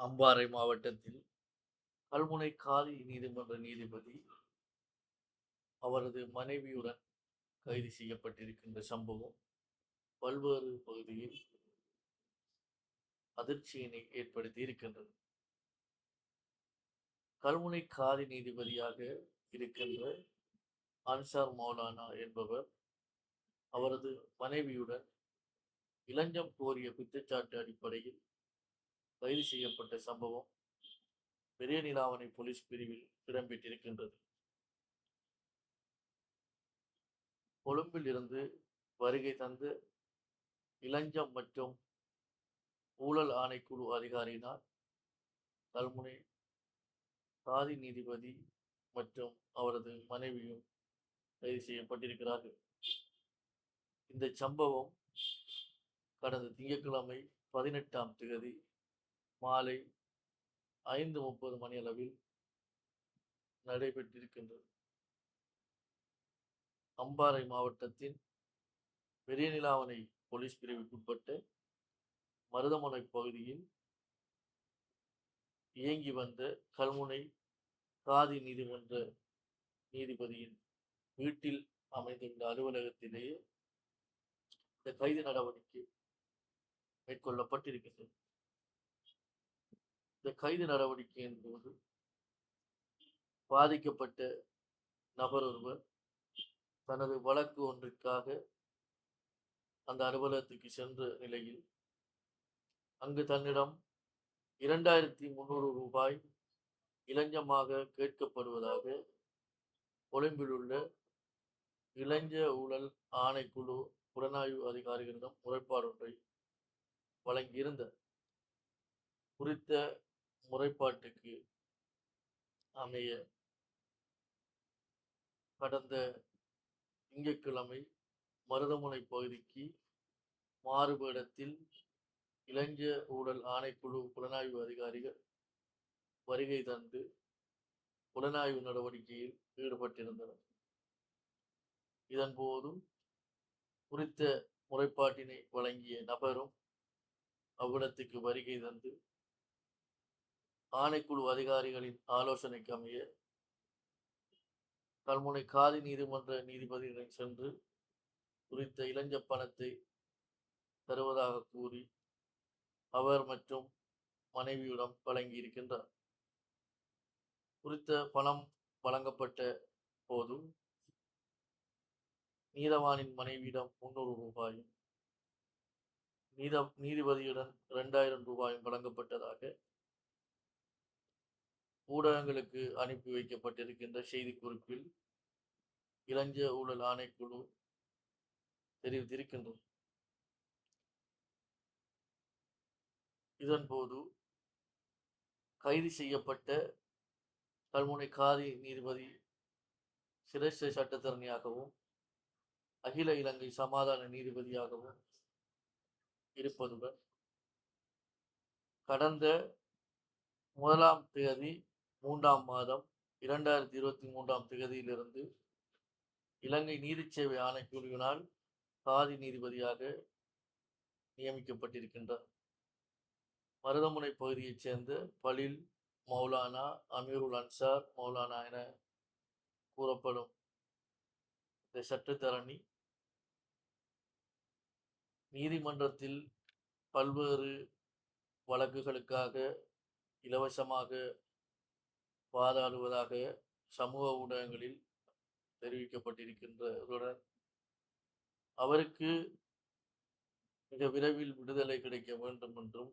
அம்பாறை மாவட்டத்தில் கல்முனை காலி நீதிமன்ற நீதிபதி அவரது மனைவியுடன் கைது செய்யப்பட்டிருக்கின்ற சம்பவம் பல்வேறு பகுதியில் அதிர்ச்சியினை ஏற்படுத்தி இருக்கின்றது. கல்முனை காலி நீதிபதியாக இருக்கின்ற அன்சார் மௌலானா என்பவர் அவரது மனைவியுடன் இளஞ்சம் கோரிய குற்றச்சாட்டு அடிப்படையில் கைது செய்யப்பட்ட சம்பவம் பெரிய நிலாவணை போலீஸ் பிரிவில் இடம்பெற்றிருக்கின்றது. கொழும்பில் இருந்து வருகை தந்து இளஞ்சம் மற்றும் ஊழல் ஆணைக்குழு அதிகாரியினால் கல்முனை சாதி நீதிபதி மற்றும் அவரது மனைவியும் கைது செய்யப்பட்டிருக்கிறார்கள். இந்த சம்பவம் கடந்த திங்கட்கிழமை பதினெட்டாம் தேதி மாலை ஐந்து முப்பது மணி அளவில் நடைபெற்றிருக்கின்றது. அம்பாறை மாவட்டத்தின் பெரிய நிலாவணை போலீஸ் பிரிவுக்குட்பட்ட மருதமுனை பகுதியில் இயங்கி வந்த கல்முனை காதி நீதிமன்ற நீதிபதியின் வீட்டில் அமைந்துள்ள அலுவலகத்திலேயே இந்த கைது நடவடிக்கை மேற்கொள்ளப்பட்டிருக்கின்றது. இந்த கைது நடவடிக்கையின் போது பாதிக்கப்பட்ட நபர் ஒருவர் தனது வழக்கு ஒன்றிற்காக அந்த அலுவலகத்துக்கு சென்ற நிலையில் அங்கு தன்னிடம் இரண்டாயிரத்தி முந்நூறு ரூபாய் இளைஞமாக கேட்கப்படுவதாக கொழும்பில் உள்ள ஊழல் ஆணைக்குழு புலனாய்வு அதிகாரிகளிடம் முறைப்பாடொன்றை வழங்கியிருந்த குறித்த முறைப்பாட்டுக்கு அமைய கடந்த திங்கட்கிழமை மருதமுனை பகுதிக்கு மாறுபடத்தில் இளைஞ ஊழல் ஆணைக்குழு புலனாய்வு அதிகாரிகள் வருகை தந்து புலனாய்வு நடவடிக்கையில் ஈடுபட்டிருந்தனர். இதன்போதும் குறித்த முறைப்பாட்டினை வழங்கிய நபரும் அவ்விடத்துக்கு வருகை தந்து ஆணைக்குழு அதிகாரிகளின் ஆலோசனைக்கு அமைய கல்முனை காதி நீதிமன்ற நீதிபதியிடம் சென்று குறித்த இளஞ்ச பணத்தை தருவதாக கூறி அவர் மற்றும் மனைவியிடம் வழங்கியிருக்கின்றார் குறித்த பணம் வழங்கப்பட்ட போதும் நீதவானின் மனைவியிடம் முன்னூறு ரூபாயும் நீத நீதிபதியுடன் இரண்டாயிரம் ரூபாயும் வழங்கப்பட்டதாக ஊடகங்களுக்கு அனுப்பி வைக்கப்பட்டிருக்கின்ற செய்திக்குறிப்பில் இளஞ்ச ஊழல் ஆணைக்குழு தெரிவித்திருக்கின்றது. இதன்போது கைது செய்யப்பட்ட கல்முனை காதி நீதிபதி சிரேஷ்ட சட்டத்தரணியாகவும் அகில இலங்கை சமாதான நீதிபதியாகவும் இருப்பதுடன் கடந்த முதலாம் தேதி மூன்றாம் மாதம் இரண்டாயிரத்தி இருபத்தி மூன்றாம் திகதியிலிருந்து இலங்கை நீதிச்சேவை ஆணைக்குழுவினால் காதி நீதிபதியாக நியமிக்கப்பட்டிருக்கின்றார். மருதமுனை பகுதியைச் சேர்ந்த பலில் மௌலானா அமீருல் அன்சார் மௌலானா என கூறப்படும் இந்த சட்டத்தரணி நீதிமன்றத்தில் பல்வேறு வழக்குகளுக்காக இலவசமாக வாதாடுவதாக சமூக ஊடகங்களில் தெரிவிக்கப்பட்டிருக்கின்றதுடன் அவருக்கு மிக விரைவில் விடுதலை கிடைக்க வேண்டும் என்றும்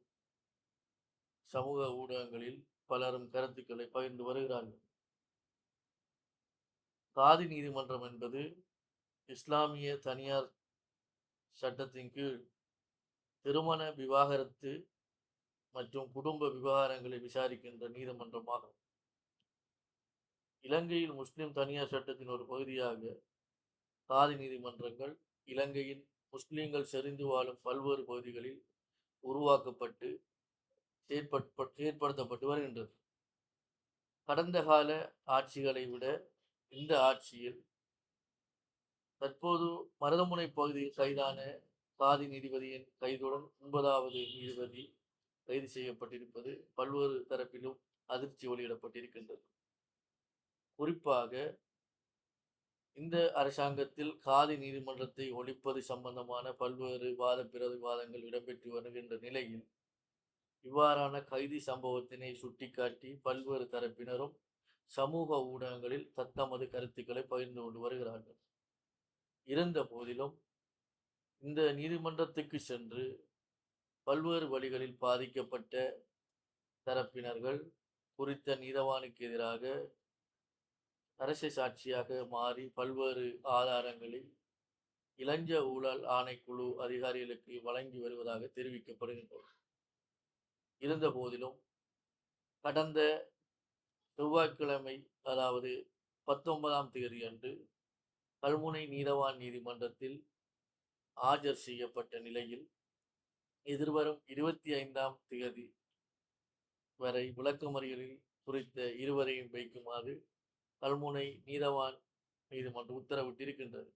சமூக ஊடகங்களில் பலரும் கருத்துக்களை பகிர்ந்து வருகிறார்கள். காதி நீதிமன்றம் என்பது இஸ்லாமிய தனியார் சட்டத்தின் கீழ் திருமண விவாகரத்து மற்றும் குடும்ப விவகாரங்களை விசாரிக்கின்ற நீதிமன்றமாகும். இலங்கையில் முஸ்லிம் தனியார் சட்டத்தின் ஒரு பகுதியாக காதி நீதிமன்றங்கள் இலங்கையின் முஸ்லிம்கள் செறிந்து வாழும் பல்வேறு பகுதிகளில் உருவாக்கப்பட்டு செயற்பட் செயற்படுத்தப்பட்டு வருகின்றது. கடந்த கால ஆட்சிகளை விட இந்த ஆட்சியில் தற்போது மருதமுனை பகுதியில் கைதான காதி நீதிபதியின் கைதுடன் ஒன்பதாவது நீதிபதி கைது செய்யப்பட்டிருப்பது பல்வேறு தரப்பிலும் அதிர்ச்சி வெளியிடப்பட்டிருக்கின்றது. குறிப்பாக இந்த அரசாங்கத்தில் காதி நீதிமன்றத்தை ஒழிப்பது சம்பந்தமான பல்வேறு வாத பிரதிவாதங்கள் இடம்பெற்று வருகின்ற நிலையில் இவ்வாறான கைதி சம்பவத்தினை சுட்டிக்காட்டி பல்வேறு தரப்பினரும் சமூக ஊடகங்களில் தத்தமது கருத்துக்களை பகிர்ந்து கொண்டு வருகிறார்கள். இருந்த போதிலும் இந்த நீதிமன்றத்துக்கு சென்று பல்வேறு வழிகளில் பாதிக்கப்பட்ட தரப்பினர்கள் குறித்த நீதவானுக்கு எதிராக அரச சாட்சியாக மாறி பல்வேறு ஆதாரங்களில் இளஞ்ச ஊழல் ஆணைக்குழு அதிகாரிகளுக்கு வழங்கி வருவதாக தெரிவிக்கப்படுகின்றது. இருந்த போதிலும் கடந்த செவ்வாய்க்கிழமை அதாவது பத்தொன்பதாம் தேதி அன்று கல்முனை நீதவான் நீதிமன்றத்தில் ஆஜர் செய்யப்பட்ட நிலையில் எதிர்வரும் இருபத்தி ஐந்தாம் தேதி வரை விளக்கமறியலில் குறித்த இருவரையும் வைக்குமாறு கல்முனை நீதவான் மற்றும் உத்தரவிட்டிருக்கின்றது.